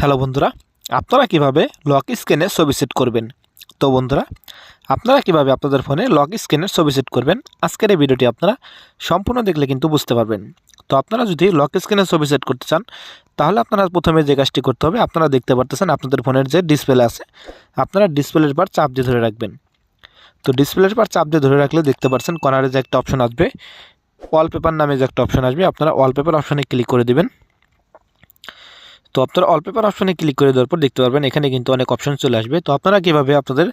Hello বন্ধুরা, আপনারা কীভাবে লক স্ক্যানে ছবি সেট করবেন? তো বন্ধুরা, আপনারা কীভাবে আপনাদের ফোনে লক স্ক্যানের ছবি সেট করবেন? আজকের এই ভিডিওটি আপনারা সম্পূর্ণ দেখলে কিন্তু বুঝতে পারবেন। তো আপনারা যদি লক স্ক্যানের ছবি সেট করতে চান, তাহলে আপনারা প্রথমে যে কাজটি করতে হবে, আপনারা দেখতে পারতেছেন আপনাদের ফোনের যে ডিসপ্লে আছে, আপনারা ডিসপ্লের পার চাপ দিয়ে ধরে রাখবেন। তো ডিসপ্লের পার চাপ দিয়ে ধরে রাখলে দেখতে পাচ্ছেন কর্নারে যে একটা অপশন আসবে, ওয়ালপেপার নামে যে একটা অপশন আসবে, আপনারা ওয়ালপেপার অপশনে ক্লিক করে দিবেন। তো আপনারা অল পেপার অপশনে ক্লিক করে দেওয়ার পর দেখতে পারবেন, এখানে কিন্তু অনেক অপশন চলে আসবে। তো আপনারা কীভাবে আপনাদের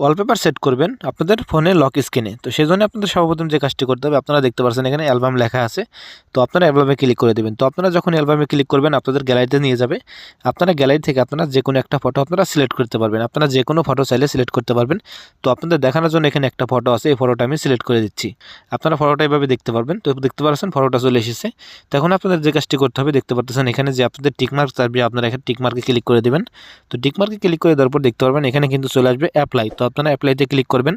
ওয়ালপেপার সেট করবেন আপনাদের ফোনে লক স্ক্রিনে তো সেই জন্য আপনাদের সর্বপ্রথম যে কাজটি করতে হবে, আপনারা দেখতে পাচ্ছেন এখানে অ্যালবাম লেখা আছে। তো আপনারা অ্যালবামে ক্লিক করে দেবেন। তো আপনারা যখন অ্যালবামে ক্লিক করবেন, আপনাদের গ্যালারিতে নিয়ে যাবে। আপনারা গ্যালারি থেকে আপনারা যে কোনো একটা ফটো আপনারা সিলেক্ট করতে পারবেন। আপনারা যে কোনো ফটো চাইলে সিলেক্ট করতে পারবেন। তো আপনাদের দেখানোর জন্য এখানে একটা ফটো আছে, এই ফটোটা আমি সিলেক্ট করে দিচ্ছি। আপনারা ফটোটা এভাবে দেখতে পারবেন। তো দেখতে পাচ্ছেন ফটোটা চলে এসেছে। তখন আপনাদের যে কাজটি করতে হবে, দেখতে পাচ্ছেন এখানে যে আপনাদের টিকমার্ক চাইবে আপনারা এখানে টিকমার্কে ক্লিক করে দেবেন। তো টিকমার্কে ক্লিক করে দেওয়ার পর দেখতে পারবেন এখানে কিন্তু চলে আসবে অ্যাপ্লাই তো আপনারা অ্যাপ্লাইতে ক্লিক করবেন।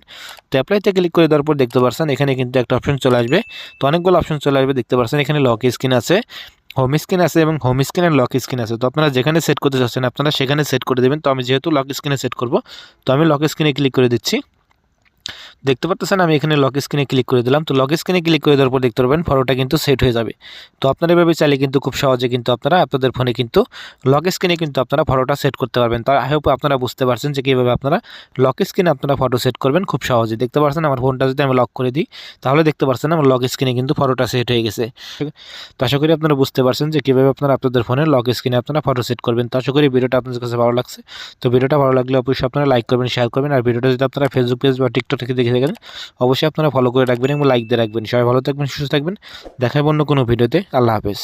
তো অ্যাপ্লাইতে ক্লিক করে দেওয়ার পর দেখতে পারছেন, এখানে কিন্তু একটা অপশন চলে আসবে। তো অনেকগুলো অপশন চলে আসবে, দেখতে পারছেন, এখানে লক স্ক্রিন আছে হোম স্ক্রিন আছে এবং হোম স্ক্রিন আর লক স্ক্রিন আছে। তো আপনারা যেখানে সেট করতে চাচ্ছেন, আপনারা সেখানে সেট করে দেবেন। তো আমি যেহেতু লক স্ক্রিনে সেট করব, তো আমি লক স্ক্রিনে ক্লিক করে দিচ্ছি। দেখতে পাচ্ছেন আমি এখানে লক স্ক্রিনে ক্লিক করে দিলাম। তো লক স্ক্রিনে ক্লিক করে দেওয়ার পর দেখতে পারবেন ফটোটা কিন্তু সেট হয়ে যাবে। তো আপনারা এভাবে চাইলে কিন্তু খুব সহজে কিন্তু আপনারা আপনাদের ফোনে কিন্তু লক স্ক্রিনে কিন্তু আপনারা ফটোটা সেট করতে পারবেন। তার আই হোপ আপনারা বুঝতে পারছেন যে কীভাবে আপনারা লক স্ক্রিনে আপনারা ফটো সেট করবেন খুব সহজে। দেখতে পাচ্ছেন আমার ফোনটা যদি আমি লক করে দিই, তাহলে দেখতে পাচ্ছেন আমার লক স্ক্রিনে কিন্তু ফটোটা সেট হয়ে গেছে। তো আশা করি আপনারা বুঝতে পারছেন যে কীভাবে আপনারা আপনাদের ফোনে লক স্ক্রিনে আপনারা ফটো সেট করবেন। তো আশা করি ভিডিওটা আপনাদের কাছে ভালো লাগছে। তো ভিডিওটা ভালো লাগলে অবশ্যই আপনারা লাইক করবেন শেয়ার করবেন। আর ভিডিওটা যদি আপনারা ফেসবুক পেজ বা টিকটক থেকে দেখে থাকেন অবশ্যই আপনারা ফলো করে রাখবেন এবং লাইক দিয়ে রাখবেন। সবাই ভালো থাকবেন, সুস্থ থাকবেন। দেখাবো অন্য কোনো ভিডিওতে আল্লাহ হাফেজ।